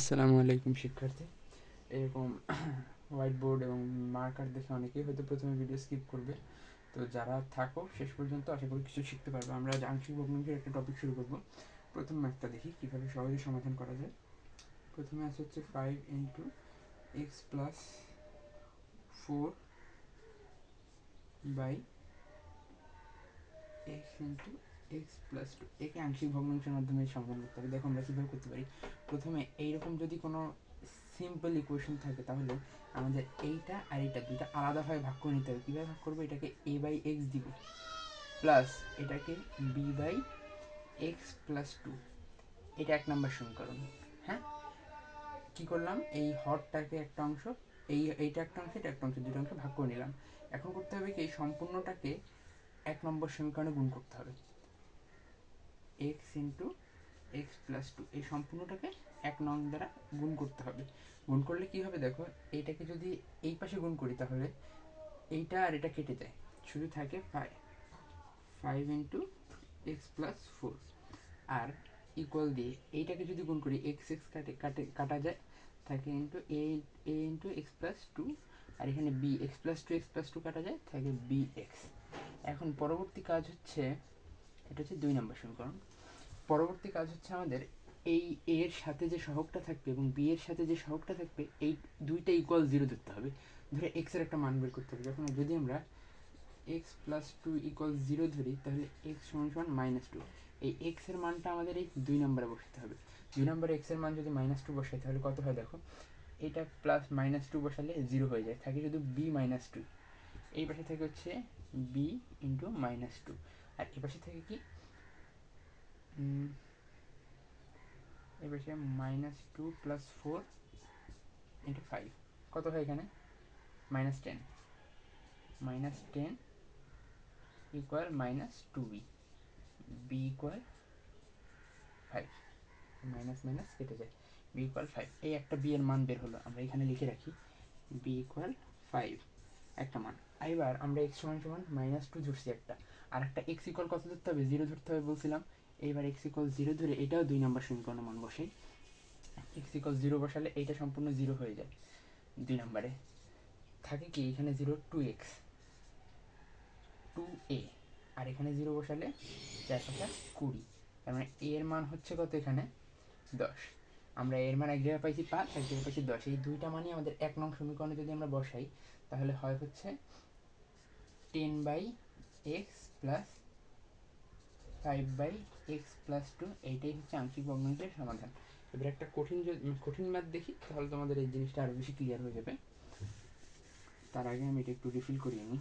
আসসালামু আলাইকুম, শিক্ষার্থী। এরকম হোয়াইট বোর্ড এবং মার্কার দেখে অনেকেই হয়তো প্রথমে ভিডিও স্কিপ করবে। তো যারা থাকো, শেষ পর্যন্ত আশা করি কিছু শিখতে পারবে। আমরা আংশিক ভগ্নাংশের একটা টপিক শুরু করব। প্রথম ম্যাথটা দেখি, কীভাবে সহজে সমাধান করা যায়। প্রথমে আছে হচ্ছে five into x plus four by x into x plus two একে আংশিক ভগ্নাংশের মাধ্যমে সমাধান করতে হবে। দেখো আমরা কীভাবে করতে পারি? প্রথমে এইরকম যদি কোনো সিম্পল ইকুয়েশন থাকে, তাহলে আমাদের এইটা আর এইটা দুইটা আলাদাভাবে ভাগ করে নিতে হবে। কীভাবে ভাগ করব? এটাকে এ বাই এক্স দিব। প্লাস এটাকে B by x plus two এটা এক নম্বর সমীকরণ হ্যাঁ? কী করলাম? এই হরটাকে একটা অংশ, এই, এইটা একটা অংশ, এটা একটা অংশ, দুটো অংশ ভাগ করে নিলাম। এখন করতে হবে কি? এই সম্পূর্ণটাকে এক নম্বর সমীকরণে গুণ করতে হবে। X into x plus two এই সম্পূর্ণটাকে এক নং দ্বারা গুণ করতে হবে। গুণ করলে কি হবে দেখো, এইটাকে যদি এই পাশে গুণ করি তাহলে এইটা আর এটা কেটে যায়। শুধু থাকে five five into x plus four আর ইকুয়াল দিয়ে এইটাকে যদি গুণ করি এক্স এক্স কাটে কাটে, কাটা যায়, থাকে into A A into x plus two আর এখানে B x plus two x plus two কাটা যায়, থাকে বি এক্স এখন পরবর্তী কাজ হচ্ছে এটা হচ্ছে দুই নম্বর সমীকরণ। পরবর্তী কাজ হচ্ছে আমাদের এই এ এর সাথে যে সহগটা থাকবে এবং বি এর সাথে যে সহগটা থাকবে, এই দুইটা ইকুয়াল জিরো ধরতে হবে। ধরে এক্সের একটা মান বের করতে হবে। যখন যদি আমরা x plus two equal zero ধরি, তাহলে এক্স সমান সমান মাইনাস টু এই এক্সের মানটা আমাদের এই দুই নম্বরে বসাতে হবে। দুই নম্বরে এক্সের মান যদি মাইনাস টু বসাই, তাহলে কত হয় দেখো? এটা প্লাস মাইনাস টু বসালে জিরো হয়ে যায়। থাকে শুধু বি মাইনাস টু এই পাশে থেকে হচ্ছে বি ইন্টু মাইনাস টু আর এ পাশে থেকে কি? সে minus two plus four into five কত হয় এখানে? Minus ten minus ten equal minus two B B equal five minus minus কেটে যায়। বি ইকুয়াল ফাইভ এই একটা বি এর মান বের হলো। আমরা এখানে লিখে রাখি। বি ইকুয়াল ফাইভ একটা মান। এবার আমরা এক্স সমান সমান মাইনাস টু ধরছি একটা। আর একটা এক্স ইকুয়াল কত ধরতে হবে? জিরো ধরতে হবে বলছিলাম। এইবার এক্স ইকল জিরো ধরে এটাও দুই নম্বর সমীকরণে মান বসে এক্স ইকল জিরো বসালে এইটা সম্পূর্ণ জিরো হয়ে যায় দুই নম্বরে থাকে কি, এখানে zero two x two A আর এখানে জিরো বসালে চার পাঁচা কুড়ি। তার মানে এর মান হচ্ছে কত এখানে? দশ। আমরা এর মান এক জায়গায় পাইছি পাঁচ, এক জায়গায় পাইছি দশ। এই দুইটা মানই আমাদের এক নং সমীকরণে যদি আমরা বসাই, তাহলে হয় হচ্ছে ten by x plus five by x plus two এইটাই হচ্ছে আংশিক ভগ্নাংশের সমাধান। এবার একটা কঠিন কঠিন ম্যাথ দেখি, তাহলে তোমাদের এই জিনিসটা আরও বেশি ক্লিয়ার হয়ে যাবে। তার আগে আমি এটা একটু রিফিল করিয়ে নিই।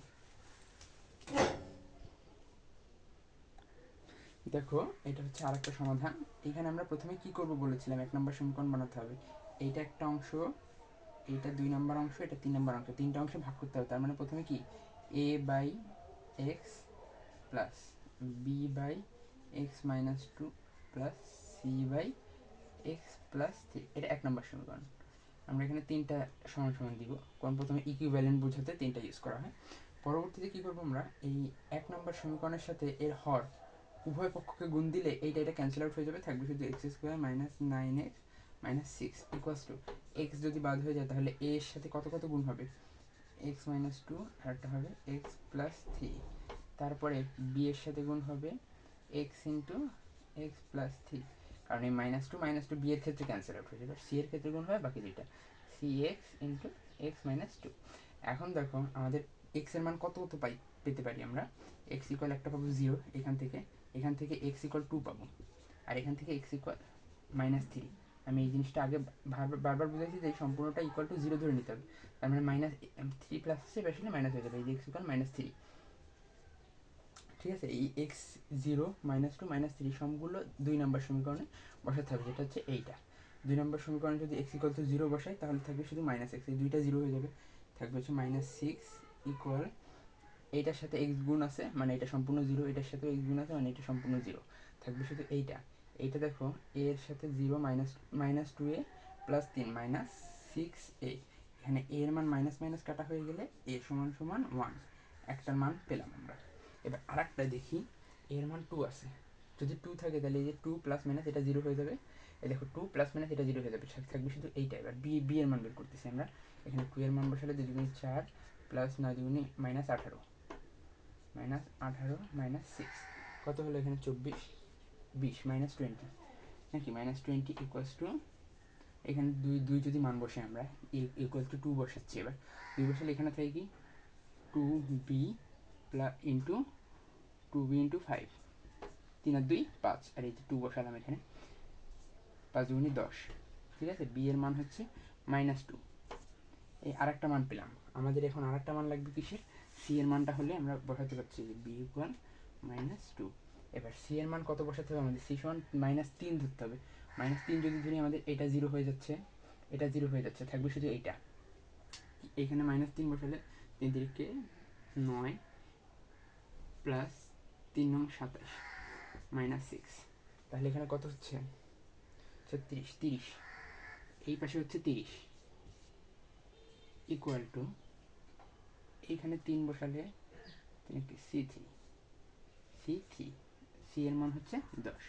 দেখো, এটা হচ্ছে আর একটা সমাধান। এখানে আমরা প্রথমে কি করব বলেছিলাম, এক নম্বর সমীকরণ বানাতে হবে। এইটা একটা অংশ, এইটা দুই নম্বর অংশ, এটা তিন নম্বর অংশ। তিনটা অংশে ভাগ করতে হবে, তার মানে প্রথমে কি? A by x plus B by x minus two plus C by x plus three এটা এক নম্বর সমীকরণ। আমরা এখানে তিনটা সমান সমান দিব। কারণ প্রথমে ইকুইভ্যালেন্ট বোঝাতে তিনটা ইউজ করা হয়। পরবর্তীতে কী করব আমরা? এই এক নম্বর সমীকরণের সাথে এর হর উভয় পক্ষকে গুণ দিলে এইটা এটা ক্যান্সেল আউট হয়ে যাবে। থাকবে শুধু x square minus nine x minus six equals to x যদি বাদ হয়ে যায় তাহলে এর সাথে কত কত গুণ হবে? এক্স মাইনাস টু আরটা হবে এক্স প্লাস থ্রি তারপরে বি এর সাথে গুণ হবে x into x plus three কারণ এই minus two minus two B এর ক্ষেত্রে ক্যান্সেল আউট হয়ে যাবে সি এর ক্ষেত্রে গুণ হয় বাকি দুইটা। C x into x minus two এখন দেখো, আমাদের এক্সের মান কত কত পাই, পেতে পারি আমরা? এক্স ইকুয়াল একটা পাবো জিরো এখান থেকে। এখান থেকে এক্স ইকুয়াল টু পাবো। আর এখান থেকে এক্স ইকুয়াল মাইনাস থ্রি আমি এই জিনিসটা আগে বারবার বুঝাইছি যে সম্পূর্ণটা ইকুয়াল টু জিরো ধরে নিতে হবে। তার মানে মাইনাস থ্রি প্লাস আসছে বেশি মাইনাস হয়ে যাবে। এই যে এক্স ইকুয়াল মাইনাস থ্রি ঠিক আছে? এই x zero minus two minus three সবগুলো দুই নম্বর সমীকরণে বসাতে হবে যেটা হচ্ছে এইটা। দুই নম্বর সমীকরণে যদি এক্স ইকুয়াল টু জিরো বসাই, তাহলে থাকবে শুধু মাইনাস এক্স এই দুইটা জিরো হয়ে যাবে। থাকবে হচ্ছে মাইনাস সিক্স ইকুয়াল এইটার সাথে এক্স গুণ আছে মানে এটা সম্পূর্ণ জিরো এটার সাথে এক্স গুণ আছে মানে এটা সম্পূর্ণ জিরো থাকবে শুধু এইটা। এইটা দেখো এ এর সাথে zero minus minus two A plus তিন মাইনাস সিক্স এ এখানে এর মান মাইনাস মাইনাস কাটা হয়ে গেলে এ সমান সমান ওয়ান একটার মান পেলাম আমরা। এবার আরেকটা দেখি, এর মান টু আছে। যদি টু থাকে তাহলে এই যে টু প্লাস মাইনাস এটা জিরো হয়ে যাবে। এই দেখো টু প্লাস মাইনাস এটা জিরো হয়ে যাবে, থাক- থাকবে শুধু এইটা এবার। বি বি এর মান বের করতেছি আমরা। এখানে টু এর মান বসালে দুই দুগুণি চার প্লাস নয় দুগুণি মাইনাস আঠারো। মাইনাস আঠারো মাইনাস সিক্স কত হলো এখানে? চব্বিশ। বিশ মাইনাস টোয়েন্টি নাকি? মাইনাস টোয়েন্টি ইকুয়ালস টু এখানে দুই দুই যদি মান বসে আমরা ইকুয়াল টু টু বসাচ্ছি এবার। দুই বসালে এখানে থাকে কি? Two B plus into two B into five. তিন আর দুই, পাঁচ। আর এই যে টু বসালাম এখানে। পাঁচ দুগুণি দশ। ঠিক আছে? বি এর মান হচ্ছে মাইনাস টু। এই আরেকটা মান পেলাম। আমাদের এখন আরেকটা মান লাগবে কিসের? সি এর মানটা হলে আমরা বসাতে পারছি যে বি ইকুয়াল মাইনাস টু। এবার সি এর মান কত বসাতে হবে আমাদের? সি সমান মাইনাস তিন ধরতে হবে। মাইনাস তিন যদি ধরি আমাদের, এটা জিরো হয়ে যাচ্ছে। এটা জিরো হয়ে যাচ্ছে। থাকবে শুধু এইটা এখানে মাইনাস তিন বসালে তিন তিরিকে নয় প্লাস তিন নং সাতাশ, মাইনাস সিক্স। তাহলে এখানে কত হচ্ছে? হচ্ছে তিরিশ। এই পাশে হচ্ছে তিরিশ। ইকুয়াল টু এইখানে তিন বসালে C three C three C এর মান হচ্ছে দশ।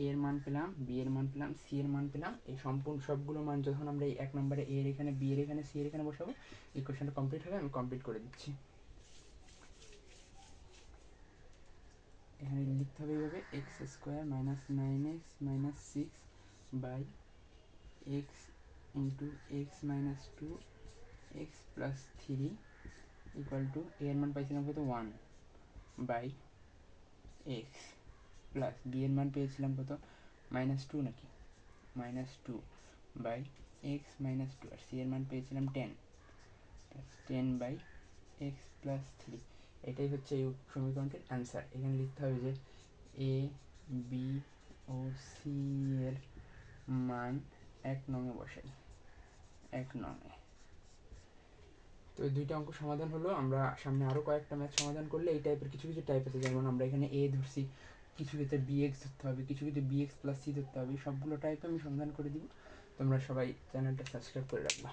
এ এর মান পেলাম বি এর মান পেলাম সি এর মান পেলাম। এই সম্পূর্ণ সবগুলো মান যখন আমরা এই এক নম্বরে এর এখানে বি এর এখানে সি এর এখানে বসাবো এই কোশ্চেনটা কমপ্লিট হবে, আমি কমপ্লিট করে দিচ্ছি। এখানে লিখতে হবে এইভাবে x square minus nine x minus six by x into x minus two x plus three equal two এর মান পাইছিলাম কত? One by x plus B এর মান পেয়েছিলাম কত? মাইনাস টু নাকি? Minus two by x minus two R C এর মান পেয়েছিলাম ten ten by x plus three এটাই হচ্ছে এই সমীকরণটির অ্যান্সার এখানে লিখতে হবে যে এ বি ও সি এর মান এক নঙে বসাই এক নঙে তো এই দুইটা অঙ্ক সমাধান হলো। আমরা সামনে আরও কয়েকটা ম্যাথ সমাধান করলে এই টাইপের কিছু কিছু টাইপ আছে। যেমন আমরা এখানে এ ধরছি, কিছু ক্ষেত্রে বিএক্স ধরতে হবে, কিছু ক্ষেত্রে বিএক্স প্লাস সি ধরতে হবে সবগুলো টাইপে আমি সমাধান করে দিব। তোমরা সবাই চ্যানেলটা সাবস্ক্রাইব করে রাখবা।